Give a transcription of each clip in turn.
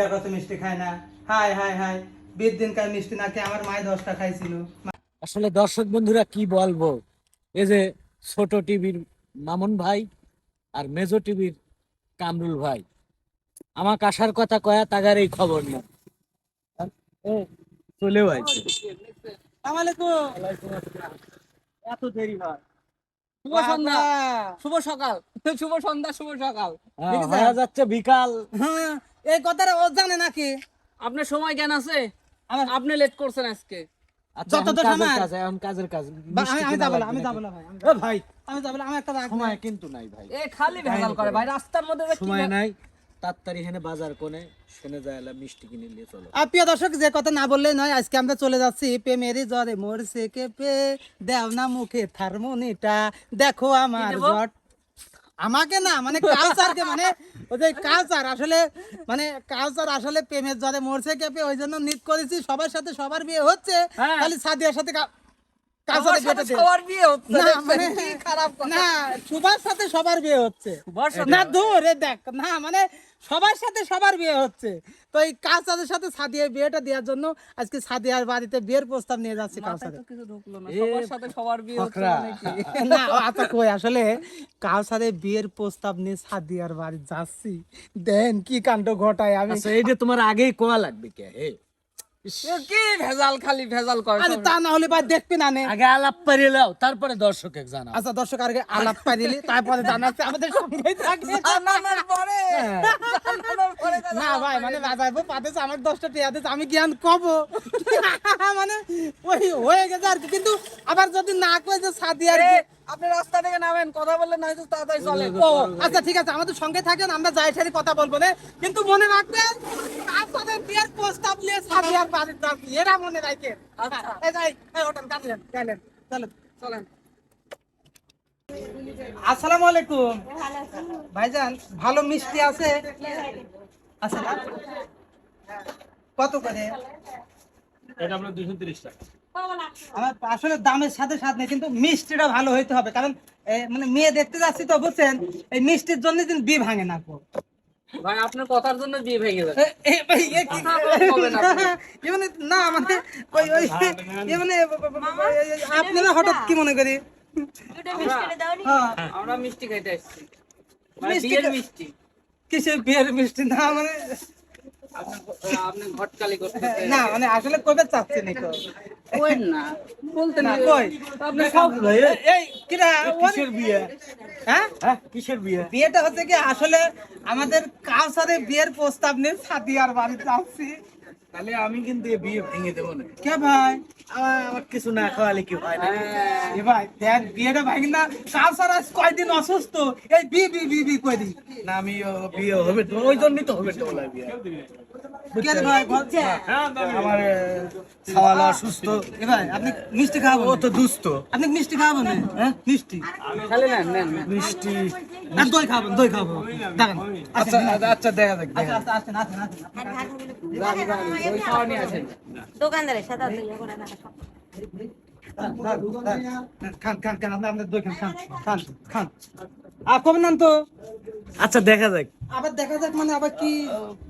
এটা কত মিষ্টি খায় না? হাই হাই হাই বিয়ের দিনকার মিষ্টি নাকি আমার মায়ের দশটা খাইছিল? আসলে দর্শক বন্ধুরা কি বলব? এই যে ছোট টিভির মামুন ভাই আর মেজো টিভির কামরুল ভাই আমাকে আসার কথা কয়া তাগার এই খবর না চলেও আইছে। এত দেরি হয়। শুভ সন্ধ্যা। শুভ সকাল। শুভ সন্ধ্যা শুভ সকাল। হ্যাঁ, যাচ্ছে বিকাল। হ্যাঁ, এই কথাটা ও জানে নাকি? আপনার সময় জ্ঞান আছে? আপনি লেট করছেন আজকে। আচ্ছা, যত তো সময়- কাজ, এখন কাজের কাজ। আমি আমি না আমি নাকি? না ভাই এ ভাই আমি যাব না আমার একটা সময় কিন্তু নাই ভাই। এ খালি ভেজাল করে ভাই রাস্তার মধ্যে সময় নাই তাড়াতাড়ি হেনে বাজার কোনে শুনে যায় মিষ্টি কিনে নিয়ে চলো। আর প্রিয় দর্শক যে কথা না বললেই নয় আজকে আমরা চলে যাচ্ছি প্রেমেরই জ্বরে মরছে কে পে দেও না মুখে থার্মোনিটা দেখো আমার? জট আমাকে না মানে কালচারকে মানে ওই যে কালচার আসলে মানে কালচার আসলে প্রেমের জ্বরে মরছে কেঁপে ওই জন্য নিট করেছি সবার সাথে সবার বিয়ে হচ্ছে হ্যাঁ। খালি সাদিয়ার সাথে কালচারের সাথে বিয়েটা দে। সবার বিয়ে হচ্ছে না মানে কি খারাপ কথা? না সুভার সাথে সবার বিয়ে হচ্ছে। না দূর এ দেখ না মানে সবার সাথে সবার বিয়ে হচ্ছে। তো এই কালচারের সাথে সাদিয়ার বিয়েটা দেওয়ার জন্য আজকে সাদিয়ার বাড়িতে বিয়ের প্রস্তাব নিয়ে যাচ্ছি মাথায় কালচারে তো কিছু ঢুকলো না। এ, সবার সাথে সবার বিয়ে হচ্ছে ফকরা। কি? না আচ্ছা কই আসলে কালচারে বিয়ের প্রস্তাব নিয়ে সাদিয়ার বাড়ি যাচ্ছি? দেন কি কাণ্ড ঘটায় আমি আচ্ছা এই যে তোমার আগেই কোয়া লাগবে কে? কি ভেজাল খালি ভেজাল করে আরে তা না হলে ভাই দেখবি না নে। আগে আলাপ পারিয়ে লাও তারপরে আচ্ছা দর্শক আগে আলাপ তারপরে আমাদের সঙ্গেই থাকবে। জানানোর পরে না ভাই মানে বাজাইবো পাতেছে আমার দশটা টিয়া দিচ্ছে আমি জ্ঞান কব মানে ওই হয়ে গেছে আর কি। কিন্তু আবার যদি না কয়ে যে সাদিয়ার এ, বিয়ে- আপনি রাস্তা থেকে নামেন কথা বললে নাই তো তাড়াতাড়ি চলে ও আচ্ছা ঠিক আছে আমাদের সঙ্গে থাকেন আমরা যাই সারি কথা বলব না। কিন্তু মনে রাখবেন আপনাদের বিয়ের প্রস্তাব নিয়ে সাদিয়ার বাড়ির যাচ্ছি এরা মনে রাখেন আচ্ছা। এই যাই এই হোটেল কাটলেন গেলেন চলেন চলেন। আসসালামু আলাইকুম। ভাইজান ভালো মিষ্টি আছে? না কত করে? এটা আপনার দুশো তিরিশ টাকা। আমার আসলে দামের সাথে সাথে নেই কিন্তু মিষ্টিটা ভালো হইতে হবে কারণ মানে মেয়ে দেখতে যাচ্ছি তো বুঝছেন এই মিষ্টির জন্য কিন্তু বি ভাঙে না কো ভাই আপনার কথার জন্য বিয়ে ভেঙে যাবে এ- এ- ভাই, এ কি- কথা বলবেন আপনি। মানে না মানে ওই ওই মানে আপনারা হঠাৎ কি মনে করি হ্যাঁ আমরা মিষ্টি খাইতে আসছি মানে মিষ্টি বিয়ের খা- মিষ্টি কিসের বিয়ের মিষ্টি না মানে না মানে আসলে কবে চাচ্ছেন একটু কোয়েন না বলতে না না কই? আপনি সব এই কিরা কিসের বিয়ে? হ্যাঁ কিসের বিয়ে? বিয়েটা হচ্ছে কি আসলে আমাদের কাউসারে বিয়ের প্রস্তাব নিয়ে সাদিয়ার বাড়িতে আসছি। তাহলে আমি কিন্তু বিয়ে ভেঙে দেবো না। কে ভাই? আমার কিছু না খাওয়ালে কি হয় না? এ ভাই দেখ বিয়েটা ভাই না আজ কয়দিন অসুস্থ। এই বি বি বি বি কই না আমি বিয়ে হবে তো ওই জন্যই তো হবে বিয়ে। সুস্থ এ ভাই আপনি মিষ্টি খাওয়াবো ও তো দুস্থ। আপনি মিষ্টি খাওয়াবো না হ্যাঁ মিষ্টি? খালি। মিষ্টি। আর দই খাব দই খাব দেখেন আচ্ছা আচ্ছা দেখা যাক আচ্ছা আচ্ছা আসেন দোকানদারের সাথে আচ্ছা দেখা যাক। আবার দেখা যাক মানে আবার কি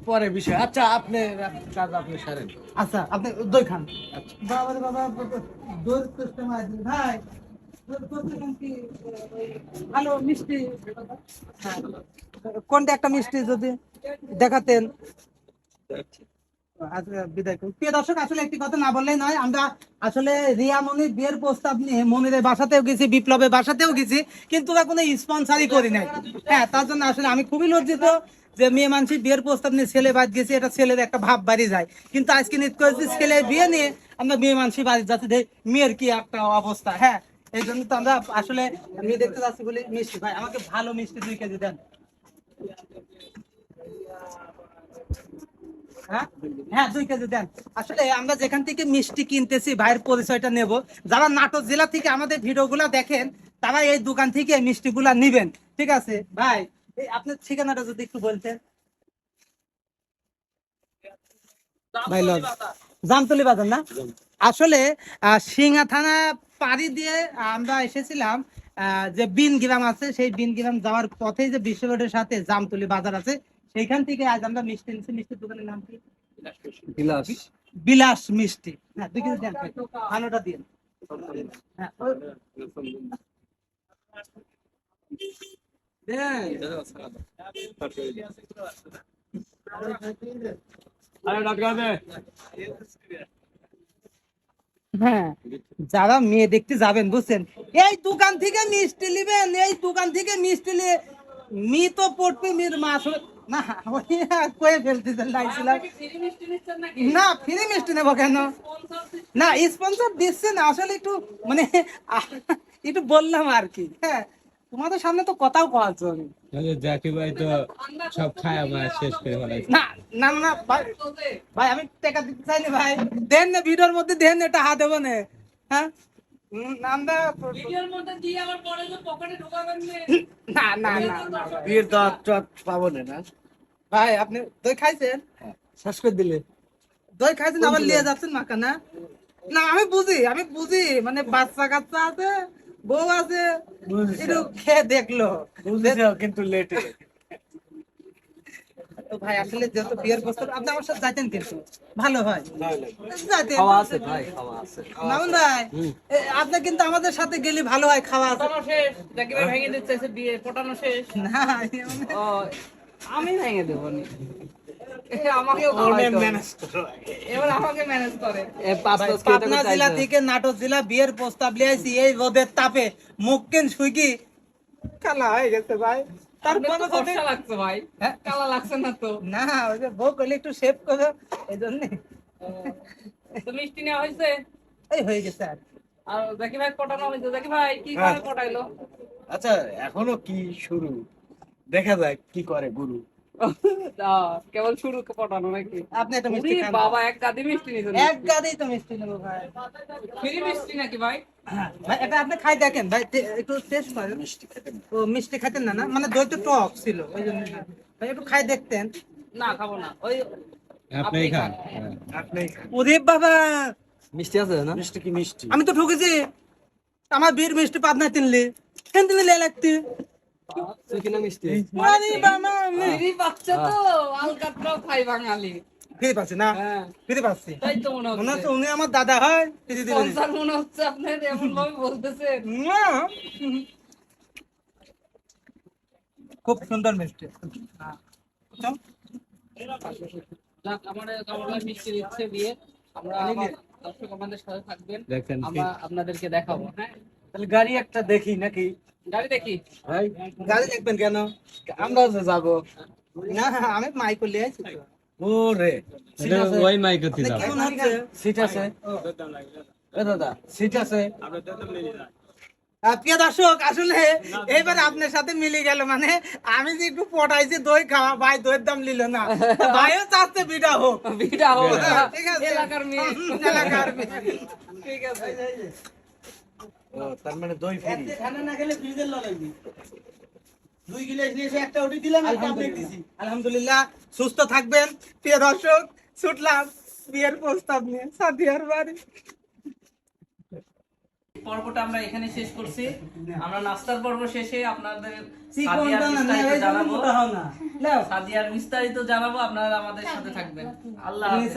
পরে বিষয়। আচ্ছা আপনি কাজ আপনি সারেন। আচ্ছা আপনি দই খান। বাবা বাবা দই ভাই ভালো মিষ্টি। হ্যাঁ। কোনটা একটা মিষ্টি যদি দেখাতেন। আচ্ছা, আসলে একটি কথা না বললেই নয়, আমরা আসলে রিয়া মনির বিয়ের প্রস্তাব নিয়ে বাসাতেও গেছি, বিপ্লবের বাসাতেও গেছি, কিন্তু করি নাই। হ্যাঁ তার জন্য আসলে আমি খুবই লজ্জিত যে মেয়ে মানুষ বিয়ের প্রস্তাব নিয়ে ছেলে বাদ গেছে, এটা ছেলের একটা ভাব বাড়ি যায়। কিন্তু আজকে নিত করেছি ছেলের বিয়ে নিয়ে আমরা মেয়ে মানুষই বাড়ি যাচ্ছি মেয়ের কি একটা অবস্থা। হ্যাঁ এই জন্য তো আমরা আসলে মেয়ে দেখতে যাচ্ছি বলে মিষ্টি। ভাই, আমাকে ভালো মিষ্টি দুই কেজি দেন। হ্যাঁ? হ্যাঁ আসলে যারা নাটোর জেলা থেকে আমাদের দেখেন তারা এই দোকান থেকে নিবেন। ঠিক আছে? ভাই আপনার ঠিকানাটা যদি একটু বলতেন। জামতলি বাজার, না? আসলে সিংহা থানা পাড়ি দিয়ে আমরা এসেছিলাম যে বিন গ্রাম আছে, সেই বিন গ্রাম যাওয়ার পথে যে বিশ্ব রোডের সাথে জামতলি বাজার আছে সেইখান থেকে আজ আমরা মিষ্টি নিচ্ছি মিষ্টির দোকানের নাম কি? বিলাস। বিলাস মিষ্টি। হ্যাঁ দুই কেজি দেন ভালোটা দিন। হ্যাঁ হ্যাঁ যারা মেয়ে দেখতে যাবেন বুঝছেন? এই দোকান থেকে মিষ্টি নিবেন এই দোকান থেকে মিষ্টি নিয়ে মি তো পড়বে মির মাস না ওই কয়ে না ফ্রি মিষ্টি নেব কেন না স্পন্সর দিচ্ছে না আসলে একটু মানে একটু বললাম আর কি হ্যাঁ তোমাদের সামনে তো কথাও কওয়া চলে জাকি ভাই তো সব খায় আমার শেষ করে ফেলাইছে না না ভাই ভাই আমি টাকা দিতে চাই না ভাই দেন না ভিডিওর মধ্যে দেন না, এটা হাত দেবো না হ্যাঁ না না না পাবো না না ভাই আপনি দই খাইছেন? শেষ করে দিলে। দই খাইছেন আবার নিয়ে যাচ্ছেন মাকা না? না আমি বুঝি আমি বুঝি। মানে বাচ্চা কাচ্চা আছে বউ আছে একটু খেয়ে দেখল। কিন্তু লেটে ভাই আসলে যেহেতু বিয়ের প্রস্তাব আপনি আমার সাথে যাইতেন কিন্তু। ভালো হয়। যাইতেন। খাওয়া আছে ভাই খাওয়া আছে। মামুন ভাই আপনি কিন্তু আমাদের সাথে গেলে ভালো হয় খাওয়া আছে। শেষ জাকির ভাই ভেঙে দিচ্ছে এসে বিয়ে পটানো শেষ। না এমনি- ও আমি ভেঙে দেবো নি। আমাকেও খাওয়াইতে হবে। এবার আমাকে ম্যানেজ করে। ভাই, পাবনা জেলা থেকে নাটোর জেলা বিয়ের প্রস্তাব লিয়েছি এই রোদের তাপে মুখ কেন কালা হয়ে গেছে ভাই। তারপরে তারপরে যদি লাগছে ভাই। হ্যাঁ? কালা লাগছে না তো। না ওই যে বউ করলে একটু শেভ করো এই জন্য। তো মিষ্টি নেওয়া হয়েছে? এই হয়ে গেছে আর। আর জাকি ভাই পটানো হয়েছে। জাকি ভাই কি করে পটাইলো? আচ্ছা এখনও কি শুরু? দেখা যাক কি করে গুরু। কেবল শুরু পটানো নাকি? আপনি একটা মিষ্টি খান বাবা এক গাদি মিষ্টি নিছেন এক গাদেই তো মিষ্টি নেব ভাই। ফ্রি মিষ্টি নাকি ভাই? ভাই এটা আপনি খাই দেখেন। ভাই একটু টেস্ট করেন। মিষ্টি খেতেন ও মিষ্টি খাইতেন না না? মানে দই তো টক ছিল ওই জন্য। ভাই একটু খাই দেখতেন। না খাব না। ওই আপনি খান। আপনি ওরে বাবা! মিষ্টি আছে না? মিষ্টি কি মিষ্টি? আমি তো ঠকেছি। আমার বীর মিষ্টি পাবনায় তিনলি। কেন তিনলি লাগতে তুই কিনা মিষ্টি আরে বাবা আমি ফ্রি তো আলকাতরাও খাই বাঙালি। ফিরে পাচ্ছি না? হ্যাঁ। ফিরে পাচ্ছি? তাই তো মনে মনে হচ্ছে। হচ্ছে উনি আমার দাদা হয় ফিরে দিলেন স্পন্সর মনে হচ্ছে আপনার এমন ভাবে বলতেছেন। না। খুব সুন্দর মিষ্টি। হ্যাঁ। চল। যাক আমাদের কমলা মিষ্টি দিচ্ছে দিয়ে আমরা দর্শক আমাদের সাথে থাকবেন। আমরা আপনাদেরকে দেখাবো হ্যাঁ? তাহলে গাড়ি একটা দেখি নাকি? গাড়ি দেখি। ভাই গাড়ি দেখবেন কেন? আমরা যে যাব। না আমি মাইক ওরে সিট আছে? ওই মাইকতে আপনি যাও কেমন হচ্ছে সিট আছে? এ দাদা সিট আছে? আহ, প্রিয় দর্শক আসলে এবার আপনার সাথে মিলে গেল মানে আমি যে একটু পটাইছি দই খাওয়া ভাই দইয়ের দাম নিল না। ভাইও চাচ্ছে বিটা হোক। বিটা হোক। ঠিক আছে? এলাকার মেয়ে। এলাকার মেয়ে। ঠিক আছে। ও তার মানে দই ফ্রি। ঠান্ডা না খেলে ফ্রিজের লাগবি দুই গিলাস নিয়ে একটা উঠি দিলাম একটা আপনাকে দিছি। আলহামদুলিল্লাহ সুস্থ থাকবেন। প্রিয় দর্শক ছুটলাম বিয়ের প্রস্তাব নিয়ে সাদিয়ার বাড়ি। পর্বটা আমরা এখানে শেষ করছি। আমরা নাস্তার পর্ব শেষে আপনাদের সাদিয়ার বিস্তারিত জানাব। মোটা হও না। নাও। সাদিয়ার বিস্তারিত জানাব আপনারা আমাদের সাথে থাকবেন। আল্লাহ হাফেজ।